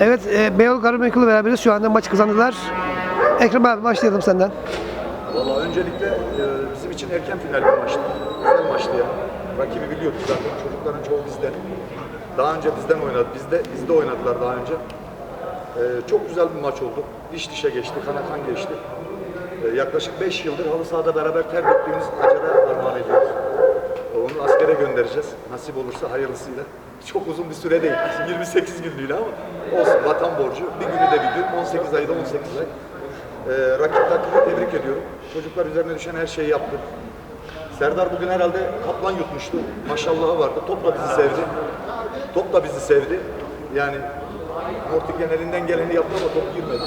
Evet, e, Beyoğlu Gayrimenkul'la beraberiz. Şu anda maçı kazandılar. Ekrem abi başlayalım senden. Valla öncelikle e, bizim için erken final bir maçtı. Güzel maçtı ya. Rakibi biliyorduk zaten. Çocukların çoğu bizden. Daha önce bizden oynadı. Bizde, bizde oynadılar daha önce. E, çok güzel bir maç oldu. Diş dişe geçti, kana kan geçti. E, yaklaşık 5 yıldır halı sahada beraber ter döktüğümüz Acar'a armağan ediyoruz. Göndereceğiz. Nasip olursa hayırlısıyla. Çok uzun bir süre değil. 28 günlüğüne ama olsun vatan borcu. Bir günü de bir gün. 18 ayda 18 ay. Ee, rakip takımı tebrik ediyorum. Çocuklar üzerine düşen her şeyi yaptı. Serdar bugün herhalde kaplan yutmuştu. Maşallahı vardı. Top da bizi sevdi. Top da bizi sevdi. Yani Mortigen elinden geleni yaptı ama top girmedi.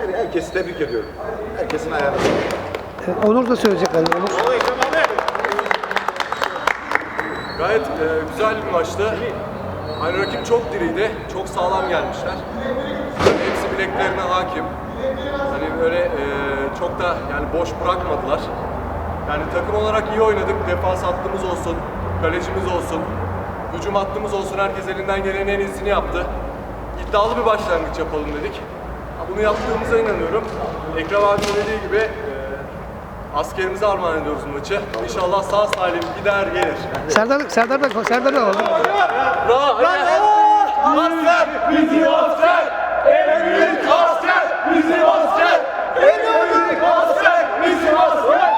Yani herkesi tebrik ediyorum. Herkesin. Evet, Onur da söyleyecek galiba. Onur. Gayet e, güzel bir maçtı. Hani rakip çok diriydi, çok sağlam gelmişler. Hepsi bileklerine hakim. Hani böyle e, çok da yani boş bırakmadılar. Yani takım olarak iyi oynadık. Defans hattımız olsun, kalecimiz olsun, hücum hattımız olsun. Herkes elinden gelenin en iyisini yaptı. İddialı bir başlangıç yapalım dedik. Bunu yaptığımıza inanıyorum. Ekrem abi dediği gibi askerimize armağan ediyoruz maçı. İnşallah sağ salim gider gelir. Serdar, Serdar da, Serdar da alalım. Bravo! Asker! Bizim asker! En büyük asker! Bizim asker! En büyük asker! Bizim asker!